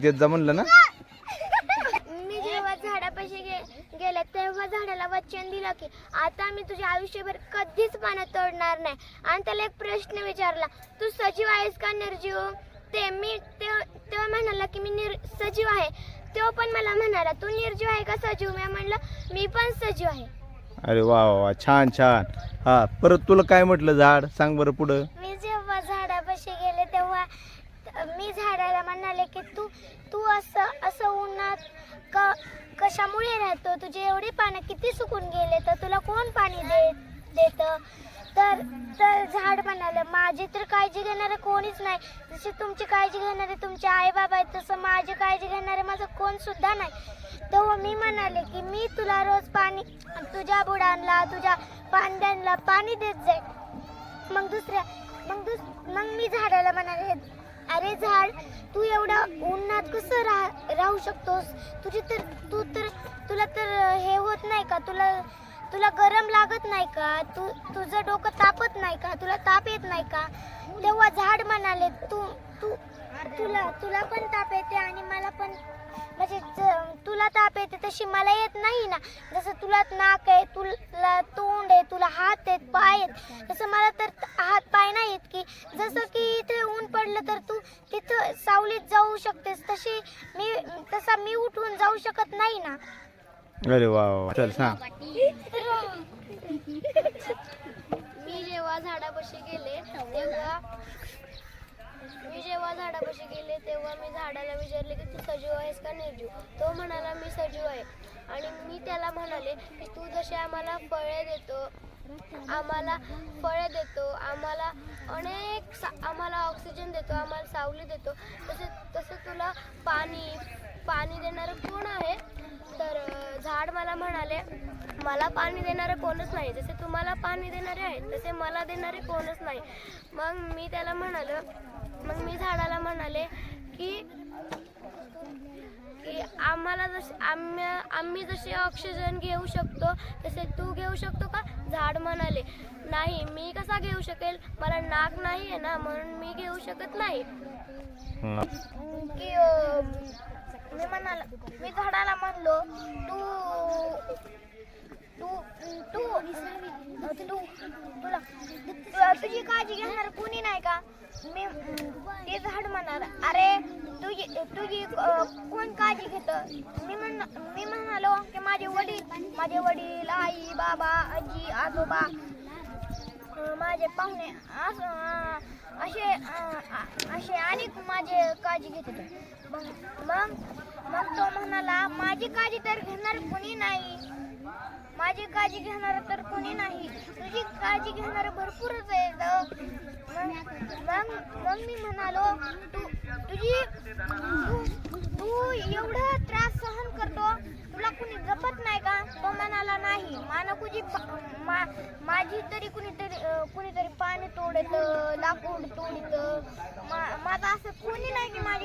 देत जा म्हणलं ना? मी जेव्हा झाडापाशी गे गेले तेव्हा झाडाला वचन दिलं की आता मी तुझ्या आयुष्यभर कधीच पाण्यात तोडणार नाही. आणि त्याला एक प्रश्न विचारला तू सजीव आहेस का निर्जीव? ते मी ते तेव्हा म्हणाला की मी निर सजीव आहे. तो पण मला म्हणाला तू निर्जीव आहे का सजीव? मी म्हणलं मी पण सजीव आहे. अरे वा वा वा छान छान. हा परत तुला काय म्हटलं झाड? सांग बरं पुढं. मी जेव्हा झाडापाशी गेले तेव्हा मी झाडाला म्हणाले की तू तू असं असं उन्हात क कशामुळे राहतो? तुझे एवढे पानं किती सुकून गेले तर तुला कोण पाणी दे देतं? तर तर झाड म्हणालं माझी तर काळजी घेणारं कोणीच नाही. जशी तुमची काळजी घेणारे तुमचे आई बाबा आहेत तसं माझी काळजी घेणारे माझं कोण सुद्धा नाही. तेव्हा मी म्हणाले की मी तुला रोज पाणी तुझ्या बुडांना तुझ्या पांड्यांना पाणी देत जाईल मग दुसऱ्या मग दुस मग मी झाडाला म्हणाले अरे झाड तू एवढा उन्हात कसं राह राहू शकतोस? तुझी तर तू तर तुला तर हे होत नाही का? तुला तुला गरम लागत नाही का? तू तुझं डोकं तापत नाही का? तुला ताप येत नाही का? तेव्हा झाड म्हणाले तू तू तुला तुला पण ताप येते आणि मला पण म्हणजे ज- तुला ताप येते तशी मला येत नाही ना? जसं तुला नाक आहे तुला तोंड आहे तुला हात आहेत पाय आहेत तसं मला तर हात पाय नाही येत की जसं की इथे पडलं तर तू तिथं सावलीत जाऊ शकतेस. तशी मी तसा मी उठून जाऊ शकत नाही ना. अरे वा वा वा. चल सांग. मी जेव्हा झाडापाशी गेले तेव्हा मी जेव्हा झाडापाशी गेले तेव्हा मी झाडाला विचारले की तू सजीव आहेस का निर्जीव? तो म्हणाला मी सजीव आहे. आणि मी त्याला म्हणाले की तू जसे आम्हाला फळे देतो आम्हाला फळे देतो आम्हाला अनेक सा आम्हाला ऑक्सिजन देतो आम्हाला सावली देतो. तसे तसे तुला पाणी पाणी देणारं कोण आहे? तर झाड मला म्हणाले मला पाणी देणारं कोणच नाही. जसे तुम्हाला पाणी देणारे आहेत तसे मला देणारे कोणच नाही. मग मी त्याला म्हणालो मग मी झाडाला म्हणाले की की आम्हाला जसे आम्ही आम्ही जसे ऑक्सिजन घेऊ शकतो तसे तू घेऊ शकतो का? झाड म्हणाले नाही मी कसा घेऊ शकेल? मला नाक नाही आहे ना म्हणून मी घेऊ शकत नाही. की अं, मी म्हणाला मी झाडाला म्हणलो तू तू तू तू तुला तु- तुझी काळजी घेणार कोणी नाही का? मी ते झाड म्हणणार अरे तुझी तुझी कोण काळजी घेत? मी म्हण मी म्हणालो की माझे वडील माझे वडील आई बाबा आजी आजोबा माझे पाहुणे असं असे असे अनेक माझे काळजी घेत होते. मग मग मग तो म्हणाला माझी काळजी तर घेणार कोणी नाही. माझी काळजी घेणार तर कोणी नाही. तुझी काळजी घेणार भरपूरच आहे. मग मग मग मी म्हणालो तू तुझी तू एवढा त्रास सहन करतो. तुला कुणी जपत नाही का? तो म्हणाला नाही. मानकुजी मा कितीतरी तरी कुणीतरी कुणीतरी पाणी तोडत लाकूड तोडत. मा माझं असं कोणी नाही की माझ्या